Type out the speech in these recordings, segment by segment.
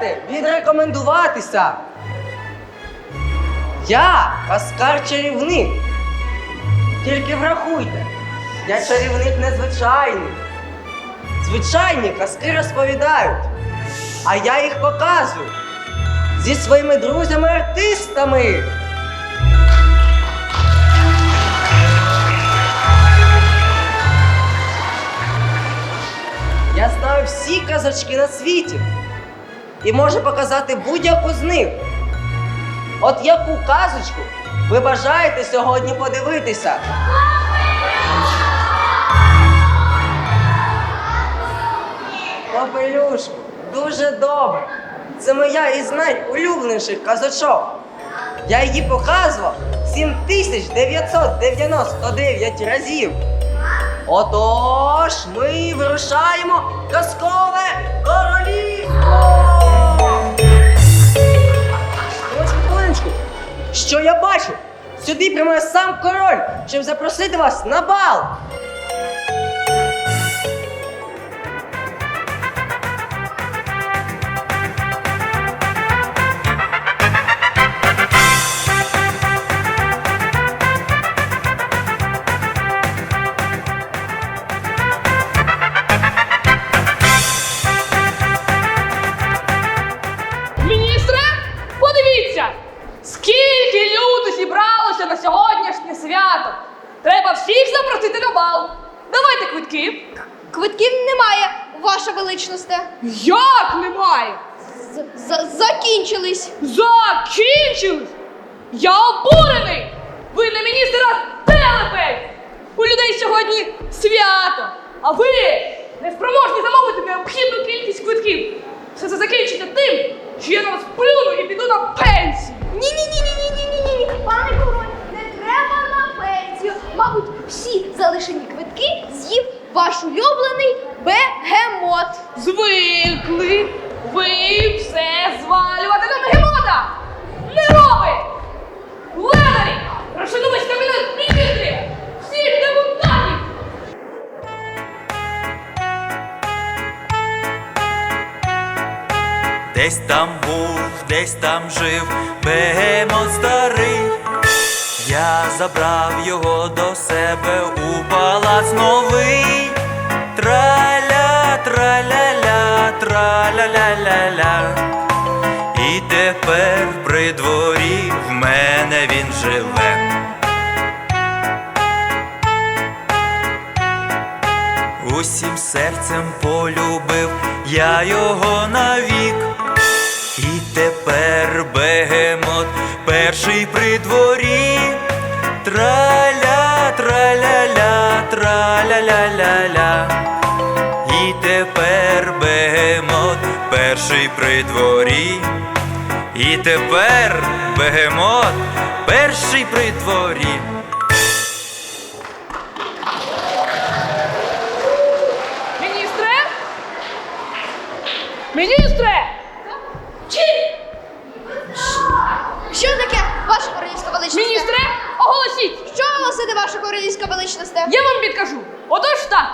Дозвольте відрекомендуватися. Я Каскар чарівник. Тільки врахуйте, я чарівник незвичайний. Звичайні казки розповідають, а я їх показую зі своїми друзями-артистами. Я знаю всі казочки на світі і можу показати будь-яку з них. От яку казочку ви бажаєте сьогодні подивитися? Попелюшку, дуже добре. Це моя із найулюбленіших казочок. Я її показував 7999 разів. Отож, ми вирушаємо казкове королівство! Що я бачу? Сюди прямує сам король, щоб запросити вас на бал. Ваша. Як немає? З- Закінчились. Закінчились! Я обурений! Ви не міністр, а телепень! У людей сьогодні свято! А ви не спроможні замовити необхідну кількість квитків! Все це закінчиться тим, що я на вас плюну і піду на пенсію! Ні, ні, ні, ні, ні, ні, ні, ні. Пане король, не треба на пенсію. Мабуть, всі залишені квитки з'їв ваш улюблений Десь там був, десь там жив бегемот старий. Я забрав його до себе у палац новий. Траля, траля-ля, траля-ля-ля-ля. І тепер при дворі в мене він живе. Усім серцем полюбив я його навік. Тепер бегемот перший при дворі. Траля, траля-ля, траля-ля-ля-ля. І тепер бегемот перший при дворі. І тепер бегемот перший при дворі. Міністре? Міністре! Величність? Я вам підкажу. Отож так.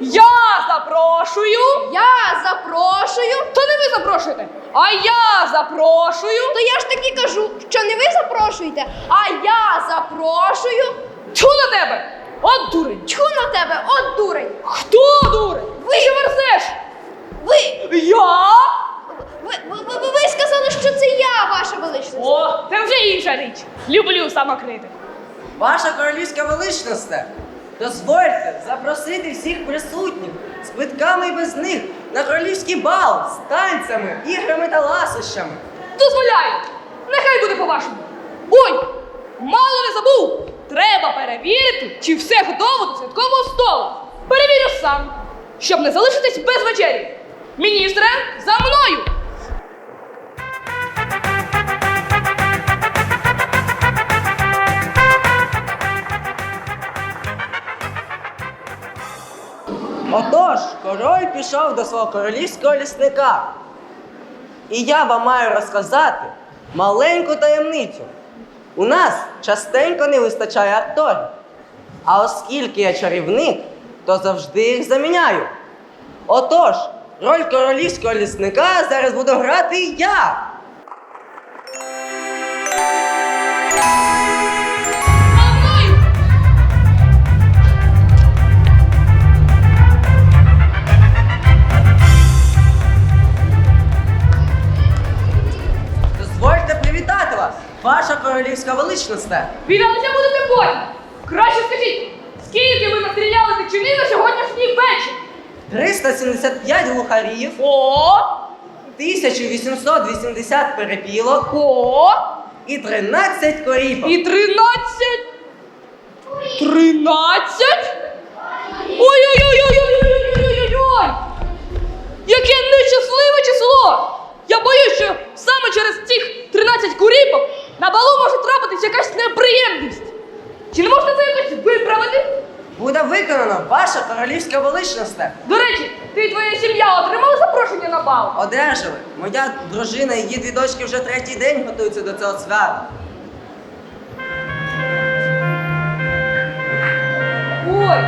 Я запрошую. Я запрошую. То не ви запрошуєте, а я запрошую. То я ж таки кажу, що не ви запрошуєте, а я запрошую. Тьфу на тебе! От дурень! Тьху на тебе, от дурень. Хто дурень? Ви. Що верзеш? Ви, Я? ви, ви, ви, ви сказали, що це я, ваша величність. О, це вже інша річ. Люблю самокритику. Ваша королівська величність, дозвольте запросити всіх присутніх з квитками і без них на королівський бал з танцями, іграми та ласощами. Дозволяю. Нехай буде по-вашому. Ой, мало не забув. Треба перевірити, чи все готово до святкового столу. Перевірю сам, щоб не залишитись без вечері. Міністре, за мною! Отож, король пішов до свого королівського лісника. І я вам маю розказати маленьку таємницю. У нас частенько не вистачає акторів. А оскільки я чарівник, то завжди їх заміняю. Отож, Роль королівського лісника зараз буду грати я. Ваша королівська величність. Вітатися будете потім! Краще скажіть, скільки ви настріляли дичини за сьогоднішній вечір? 375 глухарів, О! 1880 перепілок О! і 13 коріпок. І тринадцять! Тринадцять? Ой-ой-ой-ой-ой-ой-ой-ой-ой! Яке нещасливе число! Я боюсь, що саме через цих 13 куріпок на балу може трапитись якась неприємність. Чи не можна це якось виправити? Буде виконано ваша королівська величність. До речі, ти і твоя сім'я отримали запрошення на бал? Одержали. Моя дружина і її дві дочки вже третій день готуються до цього свята. Ой!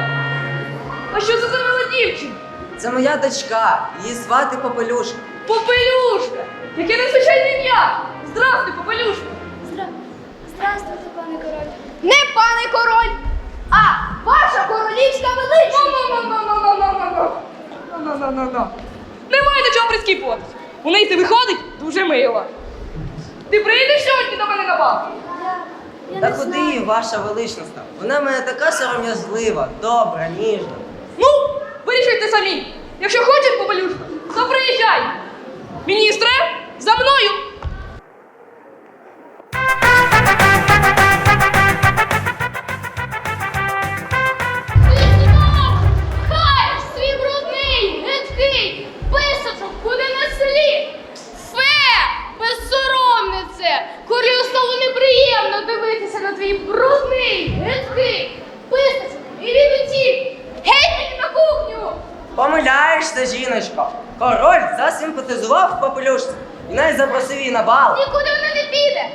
А що це за мила дівчина? Це моя дочка, її звати Попелюшка. Попелюшка! Яке незвичайне ім'я! Здравствуй, Попелюшка! Здравствуйте, пане король. Не пане король, а ваша королівська величність. Немає до чого прискіпуватися. У неї це виходить дуже мило. Ти прийдеш сьогодні до мене на бал? Я Та не знаю. куди, ваша величність? Вона в мене така сором'язлива, добра, ніжна. Ну, вирішуйте самі. Якщо хочеш, побалюшка, то приїжджай. Мені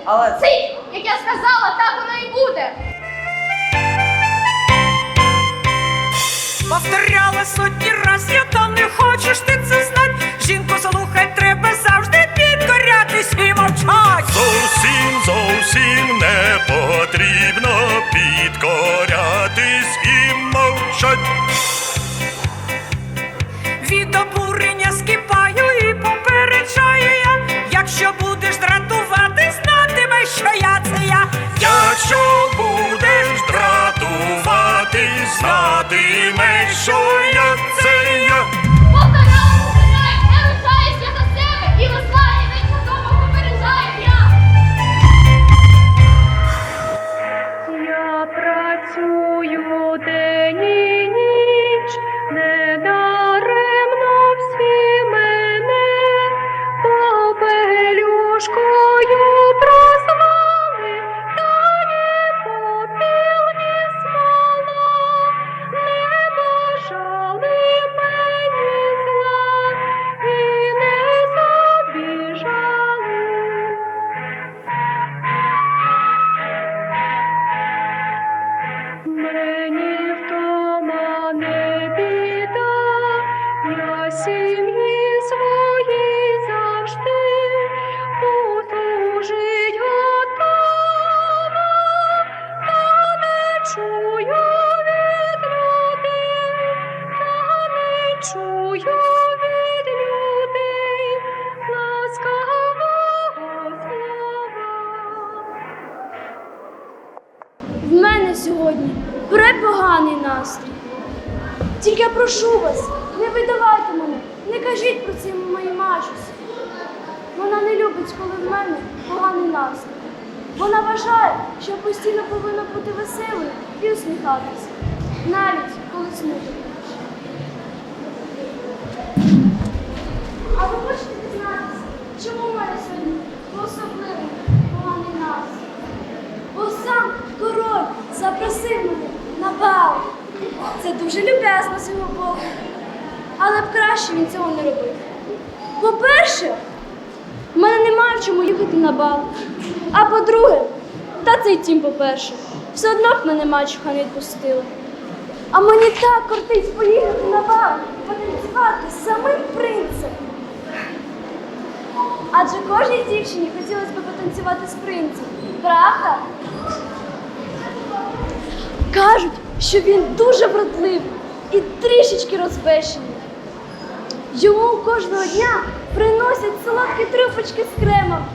Але Цить, як я сказала, так воно і буде. Повторяла сотні раз, я та не хочеш ти це знать. Жінку слухать треба завжди підкорятись і мовчать. Зовсім, зовсім не потрібно підкорятись і мовчать. Judge show Boy. В мене сьогодні препоганий настрій. Тільки я прошу вас, не видавайте мене, не кажіть про це моїй мачусі. Вона не любить, коли в мене поганий настрій. Вона вважає, що постійно повинна бути веселою і усміхатися, навіть коли смуток. А ви хочете дізнатися, чому в мене сьогодні особливий поганий настрій? Бо сам король запросив мене на бал. Це дуже люб'язно з його боку. Але б краще він цього не робив. По-перше, в мене немає в чому їхати на бал. А по-друге, та цей тім, по-перше, все одно б мене мачуха не відпустила. А мені так кортить поїхати на бал, потанцювати самим принцем. Адже кожній дівчині хотілося б потанцювати з принцем, правда? Кажуть, що він дуже вродливий і трішечки розбещений. Йому кожного дня приносять солодкі трюфочки з кремом.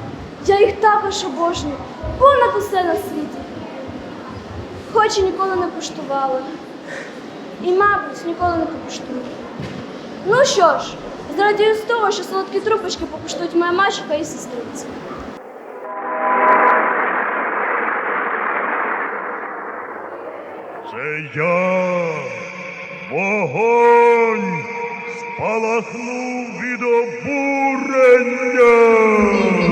Я їх також обожнюю, понад усе на світі. Хоч і ніколи не куштувала. І, мабуть, ніколи не покуштую. Ну що ж, зрадію з того, що солодкі трупочки покуштують моя мачуха і сестриця. Це я, вогонь, спалахнув від обурення.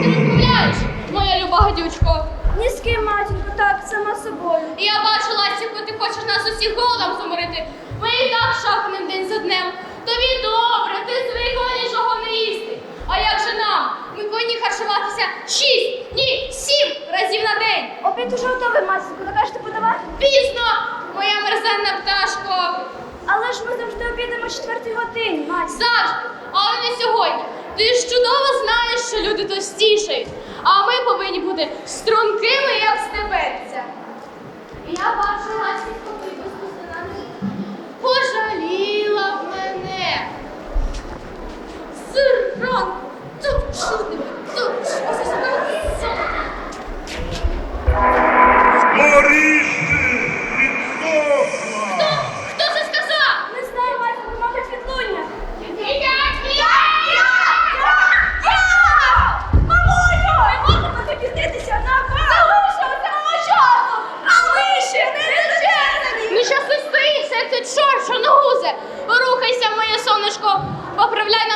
Розмовляєш, моя люба гадючко. Ні з ким, матінко, так, сама собою. І я бачу, Ластівко, ти хочеш нас усіх голодом заморити. Ми і так шахнем день за днем. Тобі добре, ти звикла нічого не їсти. А як же нам? Ми повинні харчуватися шість, ні, сім разів на день. Обід уже готовий, матінко, накажете подавати? Пізно, моя мерзенна пташко. Але ж ми завжди обідаємо о четвертій годині, мать. Завжди, але не сьогодні. Ти ж чудово знаєш, що люди тостішають, а ми повинні бути стрункими, як стебеться. Я бачу,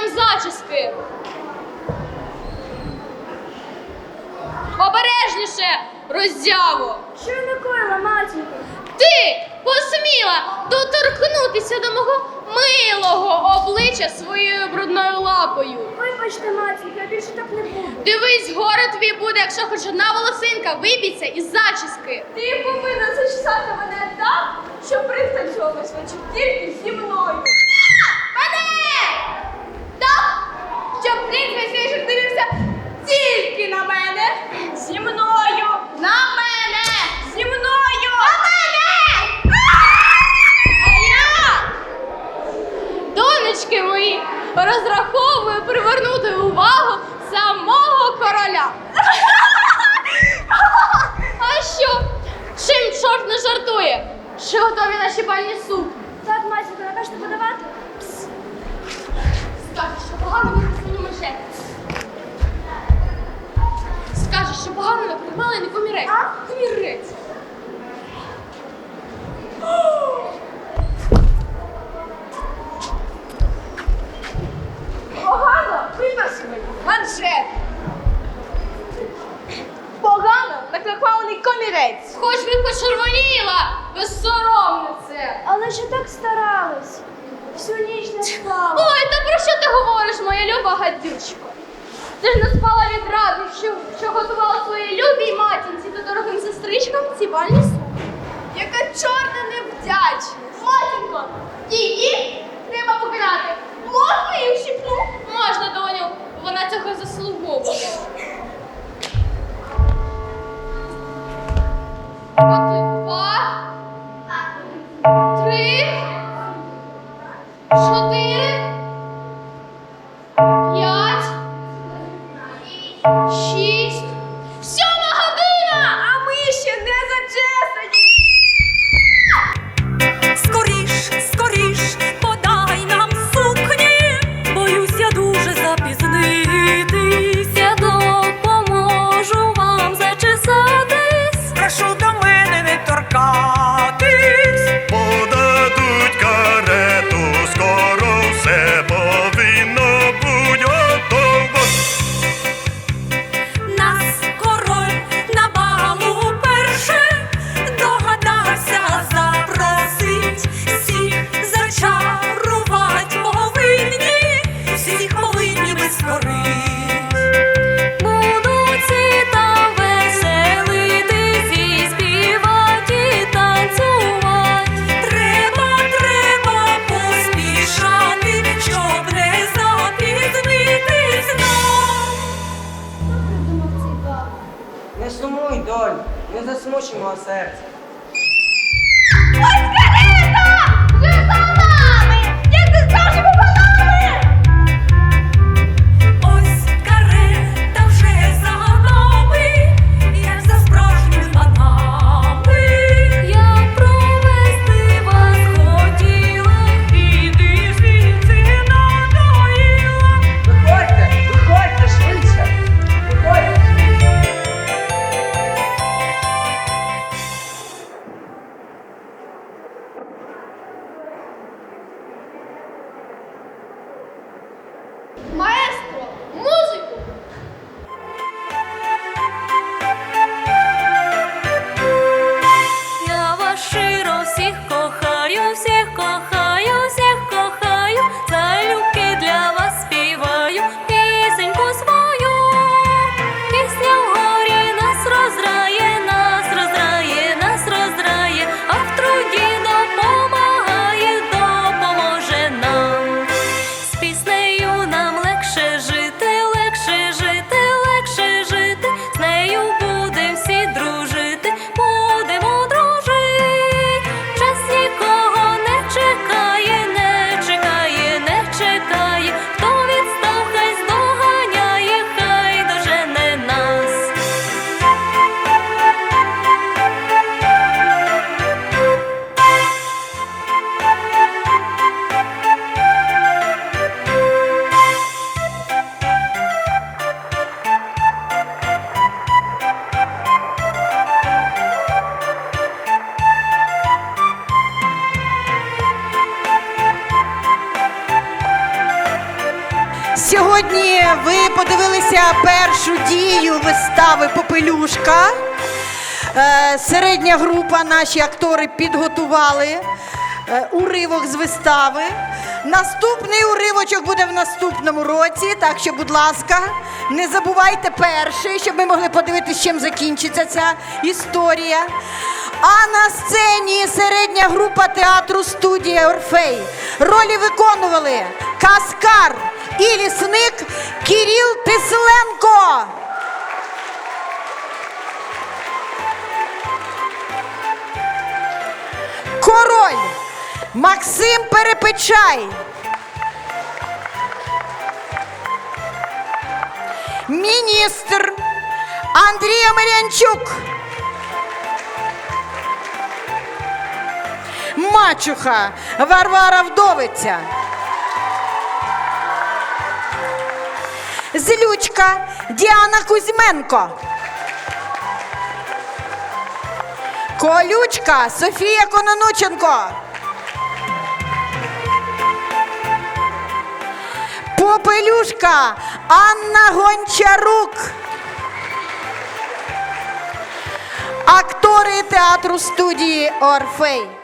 поправляй зачіски. Обережніше, роздяво. Що я накоїла, матінко? Ти посміла доторкнутися до мого милого обличчя своєю брудною лапою. Вибачте, матінко, я більше так не буду. Дивись, горе тобі буде, якщо хоч одна волосинка вибіться із зачіски. Ти повинна зачесати мене так, щоб пристачувалась очі тільки зі мною. Мене! Так, щоб принц весь дивився тільки на мене. Зі мною! На мене! Зі мною! На мене! А я, донечки мої, розраховую привернути увагу самого короля. А що? Чим чорт не жартує? Чи готові наші бальні сукні? Так, матінко, накажете подавати? Скажеш, що погано що погано не приймали не помірець. А? Не серце. Першу дію вистави Попелюшка. Е, Середня група, наші актори підготували е, уривок з вистави. Наступний уривочок буде в наступному році. Так що, будь ласка, не забувайте перший, щоб ми могли подивитися, чим закінчиться ця історія. А на сцені середня група театру студія Орфей. Ролі виконували Каскар і лісник Кіріл Тисленко. Король Максим Перепечай. Міністр Андрій Амелянчук. Мачуха Варвара Вдовиця. Злючка Діана Кузьменко. Колючка Софія Кононученко. Попелюшка Анна Гончарук. Актори театру студії Орфей.